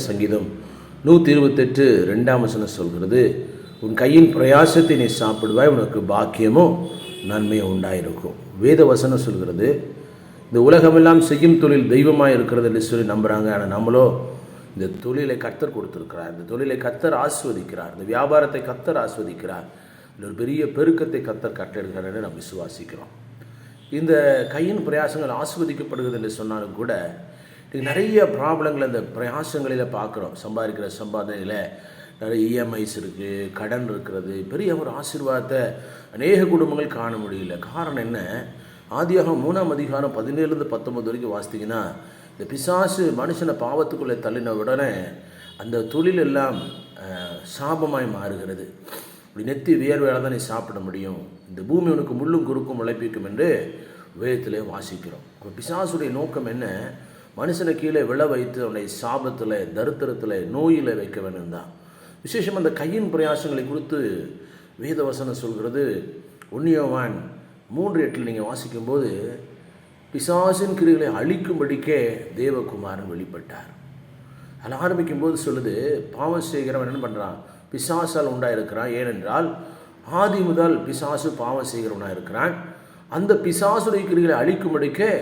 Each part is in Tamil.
சங்கீதம் நூற்றி இருபத்தெட்டு ரெண்டாம் வசனம் சொல்கிறது உன் கையின் பிரயாசத்தை நீ சாப்பிடுவாய் உனக்கு பாக்கியமும் நன்மையும் உண்டாயிருக்கும். வேத வசனம் சொல்கிறது இந்த உலகமெல்லாம் செய்யும் தொழில் தெய்வமாக இருக்கிறது என்று சொல்லி நம்புகிறாங்க ஆனால் நம்மளோ இந்த தொழிலை கத்தர் கொடுத்துருக்கிறார். இந்த தொழிலை கத்தர் ஆஸ்வதிக்கிறார். இந்த வியாபாரத்தை கத்தர் ஆஸ்வதிக்கிறார். இந்த ஒரு பெரிய பெருக்கத்தை கத்தர் கட்டெடுக்கிறார் என்று நாம் விசுவாசிக்கிறோம். இந்த கையின் பிரயாசங்கள் ஆஸ்வதிக்கப்படுகிறது என்று சொன்னாலும் கூட இன்னைக்கு நிறைய ப்ராப்ளங்கள் இந்த பிரயாசங்களில் பார்க்குறோம். சம்பாதிக்கிற சம்பாதனையில் நிறைய இஎம்ஐஸ் இருக்குது கடன் இருக்கிறது பெரிய ஒரு ஆசீர்வாதத்தை அநேக குடும்பங்கள் காண முடியல. காரணம் என்ன? ஆதியாக மூணாம் அதிகாரம் பதினேழுலேருந்து பத்தொம்பது வரைக்கும் வாசித்தீங்கன்னா இந்த பிசாசு மனுஷனை பாவத்துக்குள்ளே தள்ளின உடனே அந்த தொழில் எல்லாம் சாபமாய் மாறுகிறது. இப்படி நெத்தி வியர்வையால் தான் நீ சாப்பிட முடியும். இந்த பூமி உனக்கு முள்ளும் குறுக்கும் உழைப்பிக்கும் என்று வேதத்திலே வாசிக்கிறோம். அப்போ பிசாசுடைய நோக்கம் என்ன? மனுஷனை கீழே விழ வைத்து அவனை சாபத்தில் தருத்திரத்தில் நோயில் வைக்க வேண்டும் தான் விசேஷம் அந்த கையின் பிரயாசங்களை குறித்து வேதவசனம் சொல்கிறது. உன்னியவான் மூன்று எட்டில் நீங்கள் வாசிக்கும்போது பிசாசின் கிரிகளை அழிக்கும்படிக்கே தேவகுமாரன் வெளிப்பட்டார். அதில் ஆரம்பிக்கும் போது சொல்லுது பாவம் செய்கிறவன் என்ன பண்ணுறான் பிசாசால் உண்டாயிருக்கிறான். ஏனென்றால் ஆதி முதல் பிசாசு பாவம் செய்கிறவனாக இருக்கிறான் அந்த பிசாசுடைய கிரிகளை அழிக்கும்படிக்கே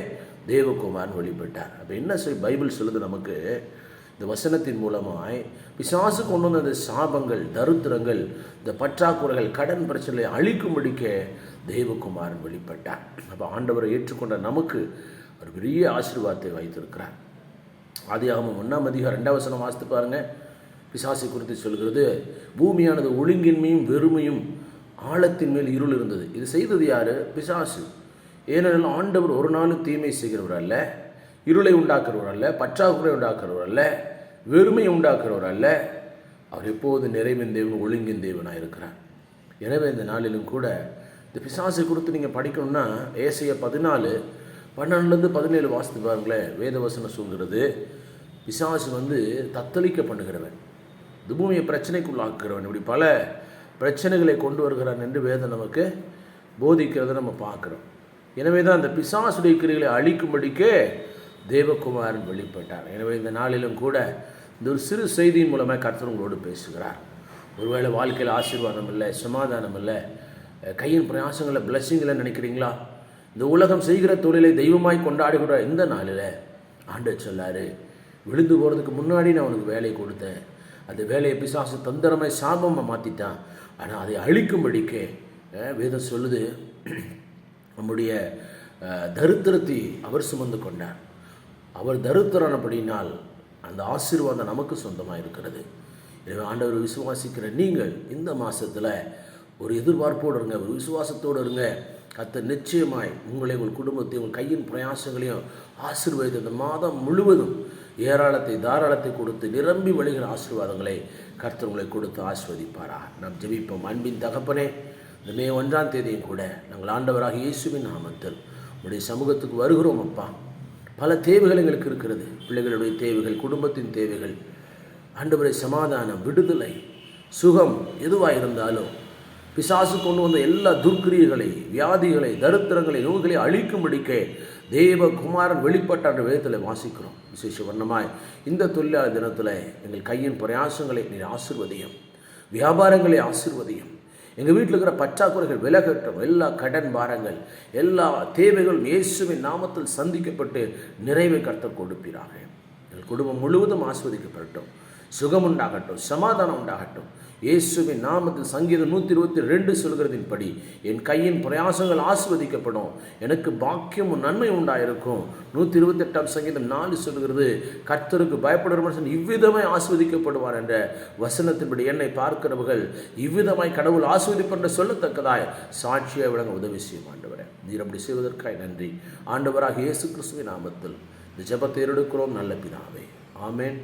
தேவகுமாரன் வெளிப்பட்டார் அப்போ என்ன சொல் பைபிள் சொல்லுது நமக்கு? இந்த வசனத்தின் மூலமாய் பிசாசு கொண்டு வந்த அந்த சாபங்கள் தருத்திரங்கள் இந்த பற்றாக்குறைகள் கடன் பிரச்சனை அழிக்கும்படிக்க தேவகுமாரன் வெளிப்பட்டார் அப்போ ஆண்டவரை ஏற்றுக்கொண்ட நமக்கு ஒரு பெரிய ஆசீர்வாதத்தை வைத்திருக்கிறார். ஆதியாகமம் ஒன்றாம் அதிகாரம் ரெண்டாவது வசனம் வாசித்து பாருங்க. பிசாசை குறித்து சொல்கிறது பூமியானது ஒழுங்கின்மையும் வெறுமையும் ஆழத்தின் மேல் இருள் இருந்தது. இது செய்தது யார்? பிசாசு. ஏனெனில் ஆண்டவர் ஒரு நாளும் தீமை செய்கிறவர் அல்ல இருளை உண்டாக்குறவர் அல்ல பற்றாக்குறை உண்டாக்குறவர் அல்ல வெறுமை உண்டாக்குறவர் அல்ல. அவர் எப்போது நிறைவின் தேவன் ஒழுங்கின் தெய்வனாக இருக்கிறார். எனவே இந்த நாளிலும் கூட இந்த பிசாசை கொடுத்து நீங்கள் படிக்கணும்னா ஏசைய பதினாலு பன்னெண்டுலேருந்து பதினேழு வாசித்து பாருங்களேன். வேதவசனம் சொல்கிறது பிசாசு வந்து தத்தளிக்க பண்ணுகிறவன் இந்த பூமியை பிரச்சனைக்குள்ளாக்குகிறவன். இப்படி பல பிரச்சனைகளை கொண்டு வருகிறான் என்று வேதம் நமக்கு போதிக்கிறதை நம்ம பார்க்குறோம். எனவே தான் அந்த பிசாசுடைய கிரிகளை அழிக்கும்படிக்கே தேவகுமாரன் வெளிப்பட்டார். எனவே இந்த நாளிலும் கூட இந்த ஒரு சிறு செய்தியின் மூலமாக கர்த்தர் உங்களோடு பேசுகிறார். ஒருவேளை வாழ்க்கையில் ஆசீர்வாதம் இல்லை சமாதானம் இல்லை கையின் பிரயாசங்களை பிளஸ்ஸிங்களை நினைக்கிறீங்களா? இந்த உலகம் செய்கிற தொழிலை தெய்வமாய் கொண்டாடுகிற இந்த நாளில் ஆண்டு சொல்லாரு விழுந்து போகிறதுக்கு முன்னாடி நான் உனக்கு வேலையை கொடுத்தேன். அந்த வேலையை பிசாசு தந்திரமாய் சாபமாக மாற்றிட்டான் ஆனால் அதை அழிக்கும்படிக்கே வேதம் சொல்லுது நம்முடைய தரித்திரத்தை அவர் சுமந்து கொண்டார். அவர் தரித்திரனபடினால் அந்த ஆசீர்வாதம் நமக்கு சொந்தமாக இருக்கிறது எனவே ஆண்டவர் விசுவாசிக்கிற நீங்கள் இந்த மாதத்தில் ஒரு எதிர்பார்ப்போடு இருங்க ஒரு விசுவாசத்தோடு இருங்க. கத்த நிச்சயமாய் உங்களை உங்கள் குடும்பத்தையும் உங்கள் கையின் பிரயாசங்களையும் ஆசீர்வதித்து இந்த மாதம் முழுவதும் ஏராளத்தை தாராளத்தை கொடுத்து நிரம்பி வழிகிற ஆசீர்வாதங்களை கர்த்தர் உங்களை கொடுத்து ஆஸ்வதிப்பாரா நாம் ஜெபிப்போம். அன்பின் தகப்பனே இந்த மே ஒன்றாம் தேதியும் கூட நாங்கள் ஆண்டவராக இயேசுவின் நாமத்தில் உடைய சமூகத்துக்கு வருகிறோம் அப்பா. பல தேவைகள் எங்களுக்கு இருக்கிறது. பிள்ளைகளுடைய தேவைகள் குடும்பத்தின் தேவைகள் ஆண்டவரை சமாதானம் விடுதலை சுகம் எதுவாக இருந்தாலும் பிசாசு கொண்டு வந்த எல்லா துர்க்கிரியர்களை வியாதிகளை தரித்திரங்களை நோய்களை அழிக்கும்படிக்க தேவகுமாரன் வெளிப்பட்ட என்ற வாசிக்கிறோம். விசேஷ வண்ணமாய் இந்த தொழிலாளர் தினத்தில் எங்கள் கையின் பிரயாசங்களை நீர் ஆசிர்வதியும் வியாபாரங்களை ஆசிர்வதியும். எங்கள் வீட்டில் இருக்கிற பற்றாக்குறைகள் விலகட்டும். எல்லா கடன் பாரங்கள் எல்லா தேவைகளும் இயேசுவின் நாமத்தில் சந்திக்கப்பட்டு நிறைவை கர்த்தர் கொடுப்பீராக. எங்கள் குடும்பம் முழுவதும் ஆஸ்வதிக்கப்படட்டும். சுகம் உண்டாகட்டும் சமாதானம் உண்டாகட்டும் இயேசுவின் நாமத்தில் சங்கீதம் நூற்றி இருபத்தி ரெண்டு சொல்கிறதின்படி என் கையின் பிரயாசங்கள் ஆஸ்வதிக்கப்படும் எனக்கு பாக்கியமும் நன்மை உண்டாயிருக்கும். நூற்றி இருபத்தெட்டாம் சங்கீதம் நாலு சொல்கிறது கர்த்தருக்கு பயப்படுற மனுஷன் இவ்விதமாய் ஆஸ்வதிக்கப்படுவார் என்ற வசனத்தின்படி என்னை பார்க்கிறவர்கள் இவ்விதமாய் கடவுள் ஆஸ்வதிப்பென்று சொல்லத்தக்கதாய் சாட்சியை விளங்க உதவி செய்யும் ஆண்டவரே. நீர் அப்படி செய்வதற்காய் நன்றி. ஆண்டவராக இயேசு கிறிஸ்துவின் நாமத்தில் இந்த ஜபத்தை எடுக்கிறோம் நல்ல பிதாவே. ஆமேன்.